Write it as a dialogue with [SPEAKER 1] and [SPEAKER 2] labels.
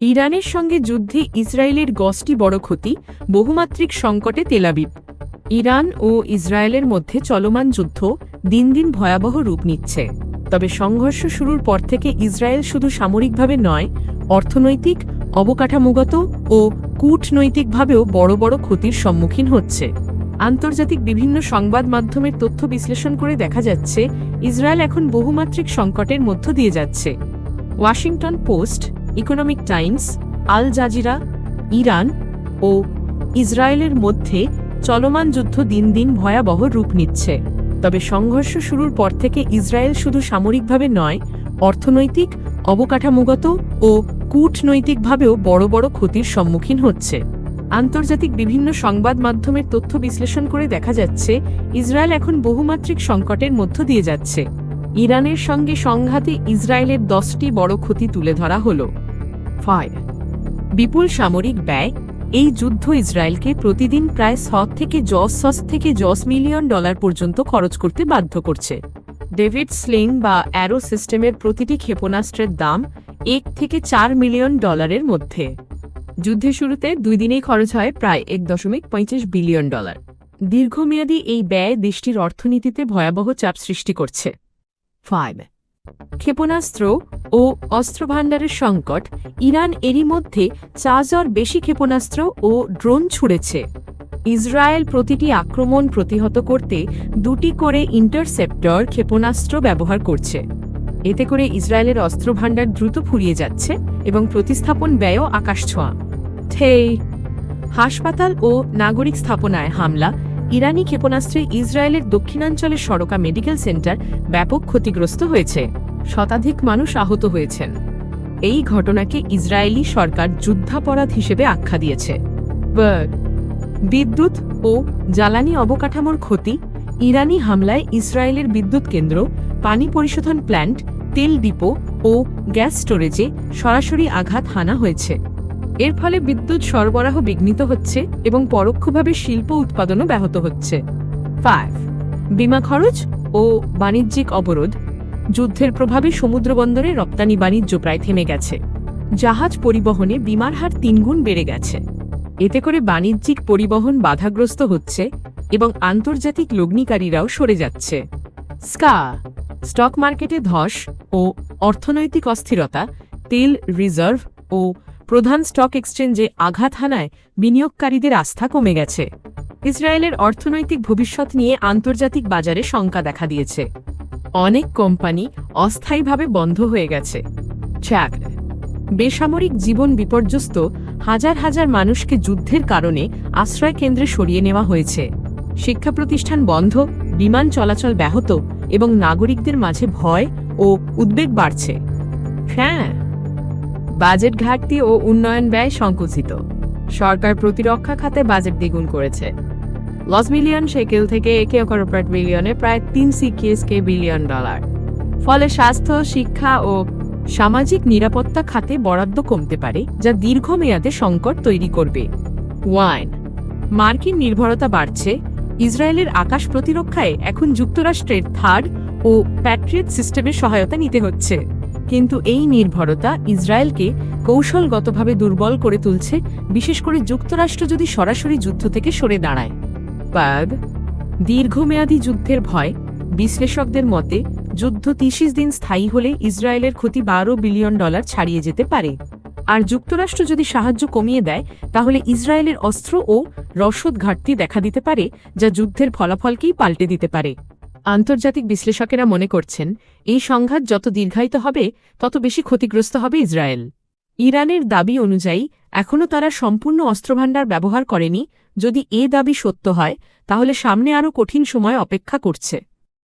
[SPEAKER 1] ইরানের সঙ্গে যুদ্ধে ইসরায়েলের গসটি বড় ক্ষতি, বহুমাত্রিক সংকটে তেলাবিব ইরান ও ইসরায়েলের মধ্যে চলমান যুদ্ধ দিন দিন ভয়াবহ রূপ নিচ্ছে। তবে সংঘর্ষ শুরুর পর থেকে ইসরায়েল শুধু সামরিকভাবে নয়, অর্থনৈতিক অবকাঠামোগত ও কূটনৈতিকভাবেও বড় বড় ক্ষতির সম্মুখীন হচ্ছে। আন্তর্জাতিক বিভিন্ন সংবাদ মাধ্যমের তথ্য বিশ্লেষণ করে দেখা যাচ্ছে, ইসরায়েল এখন বহুমাত্রিক সংকটের মধ্য দিয়ে যাচ্ছে। Washington Post Economic Times Al Jazeera, Iran ও ইসরায়েলের মধ্যে চলমান যুদ্ধ দিন দিন ভয়াবহ রূপ নিচ্ছে। তবে সংঘর্ষ শুরুর পর থেকে ইসরায়েল শুধু সামরিকভাবে নয়, অর্থনৈতিক অবকাঠামোগত ও কূটনৈতিকভাবেও বড় বড় ক্ষতির সম্মুখীন হচ্ছে। আন্তর্জাতিক বিভিন্ন সংবাদ মাধ্যমের তথ্য বিশ্লেষণ করে দেখা যাচ্ছে, ইসরায়েল এখন বহুমাত্রিক সংকটের মধ্য দিয়ে যাচ্ছে। ইরানের সঙ্গে সংঘাতে ইসরায়েলের দশটি বড় ক্ষতি তুলে ধরা হল। ফাইভ, বিপুল সামরিক ব্যয়। এই যুদ্ধ ইসরায়েলকে প্রতিদিন প্রায় ছ থেকে জস সস থেকে জস মিলিয়ন ডলার পর্যন্ত খরচ করতে বাধ্য করছে। ডেভিড স্লিং বা অ্যারো সিস্টেমের প্রতিটি ক্ষেপণাস্ত্রের দাম এক থেকে চার মিলিয়ন ডলারের মধ্যে। যুদ্ধের শুরুতে দুই দিনেই খরচ হয় প্রায় এক দশমিক পঁয়ত্রিশ বিলিয়ন ডলার। দীর্ঘমেয়াদী এই ব্যয় দেশটির অর্থনীতিতে ভয়াবহ চাপ সৃষ্টি করছে। ফাইভ। ক্ষেপণাস্ত্র ও অস্ত্রভাণ্ডারের সংকট, ইরান এরই মধ্যে চারজর বেশি ক্ষেপণাস্ত্র ও ড্রোন ছুড়েছে। ইসরায়েল প্রতিটি আক্রমণ প্রতিহত করতে দুটি করে ইন্টারসেপ্টর ক্ষেপণাস্ত্র ব্যবহার করছে। এতে করে ইসরায়েলের অস্ত্রভাণ্ডার দ্রুত ফুরিয়ে যাচ্ছে এবং প্রতিস্থাপন ব্যয়ও আকাশছোঁয়া থেই হাসপাতাল ও নাগরিক স্থাপনায় হামলা ইরানি ক্ষেপণাস্ত্রে ইসরায়েলের দক্ষিণাঞ্চলের সড়কা মেডিকেল সেন্টার ব্যাপক ক্ষতিগ্রস্ত হয়েছে। শতাধিক মানুষ আহত হয়েছেন। এই ঘটনাকে ইসরায়েলি সরকার যুদ্ধাপরাধ হিসেবে আখ্যা দিয়েছে। বিদ্যুৎ ও জ্বালানি অবকাঠামোর ক্ষতি, ইরানি হামলায় ইসরায়েলের বিদ্যুৎ কেন্দ্র, পানি পরিশোধন প্ল্যান্ট, তেল ডিপো ও গ্যাস স্টোরেজে সরাসরি আঘাত হানা হয়েছে। এর ফলে বিদ্যুৎ সরবরাহ বিঘ্নিত হচ্ছে এবং পরোক্ষভাবে শিল্প উৎপাদনও ব্যাহত হচ্ছে। ফাইভ বিমা খরচ ও বাণিজ্যিক অবরোধ। যুদ্ধের প্রভাবে সমুদ্রবন্দরে রপ্তানি বাণিজ্য প্রায় থেমে গেছে। জাহাজ পরিবহনে বিমার হার তিনগুণ বেড়ে গেছে। এতে করে বাণিজ্যিক পরিবহন বাধাগ্রস্ত হচ্ছে এবং আন্তর্জাতিক লগ্নিকারীরাও সরে যাচ্ছে। স্কা স্টক মার্কেটে ধস ও অর্থনৈতিক অস্থিরতা, তেল রিজার্ভ ও প্রধান স্টক এক্সচেঞ্জে আঘাত হানায় বিনিয়োগকারীদের আস্থা কমে গেছে। ইসরায়েলের অর্থনৈতিক ভবিষ্যৎ নিয়ে আন্তর্জাতিক বাজারে শঙ্কা দেখা দিয়েছে। অনেক কোম্পানি অস্থায়ীভাবে বন্ধ হয়ে গেছে। বেসামরিক জীবন বিপর্যস্ত হাজার হাজার মানুষকে যুদ্ধের কারণে আশ্রয় কেন্দ্রে সরিয়ে নেওয়া হয়েছে। শিক্ষা প্রতিষ্ঠান বন্ধ, বিমান চলাচল ব্যাহত এবং নাগরিকদের মাঝে ভয় ও উদ্বেগ বাড়ছে। হ্যাঁ বাজেট ঘাটতি ও উন্নয়ন ব্যয় সংকুচিত। সরকার প্রতিরক্ষা খাতে বাজেট দ্বিগুণ করেছে। লস মিলিয়ন শেকেল থেকে একে কর্পোরেট বিলিয়নে প্রায় তিন সিকিএসকে বিলিয়ন ডলার। ফলে স্বাস্থ্য, শিক্ষা ও সামাজিক নিরাপত্তা খাতে বরাদ্দ কমতে পারে, যা দীর্ঘমেয়াদে সংকট তৈরি করবে। ওয়াইন, মার্কিন নির্ভরতা বাড়ছে, ইসরায়েলের আকাশ প্রতিরক্ষায় এখন যুক্তরাষ্ট্রের থার্ড ও প্যাট্রিয়ট সিস্টেমের সহায়তা নিতে হচ্ছে। কিন্তু এই নির্ভরতা ইসরায়েলকে কৌশলগতভাবে দুর্বল করে তুলছে, বিশেষ করে যুক্তরাষ্ট্র যদি সরাসরি যুদ্ধ থেকে সরে দাঁড়ায়। বাগ দীর্ঘমেয়াদী যুদ্ধের ভয়, বিশ্লেষকদের মতে, যুদ্ধ তিরিশ দিন স্থায়ী হলে ইসরায়েলের ক্ষতি বারো বিলিয়ন ডলার ছাড়িয়ে যেতে পারে। আর যুক্তরাষ্ট্র যদি সাহায্য কমিয়ে দেয়, তাহলে ইসরায়েলের অস্ত্র ও রসদ ঘাটতি দেখা দিতে পারে, যা যুদ্ধের ফলাফলকেই পাল্টে দিতে পারে। আন্তর্জাতিক বিশ্লেষকেরা মনে করছেন, এই সংঘাত যত দীর্ঘায়িত হবে, তত বেশি ক্ষতিগ্রস্ত হবে ইসরায়েল। ইরানের দাবি অনুযায়ী, এখনও তারা সম্পূর্ণ অস্ত্রভাণ্ডার ব্যবহার করেনি। যদি এ দাবি সত্য হয়, তাহলে সামনে আরও কঠিন সময় অপেক্ষা করছে।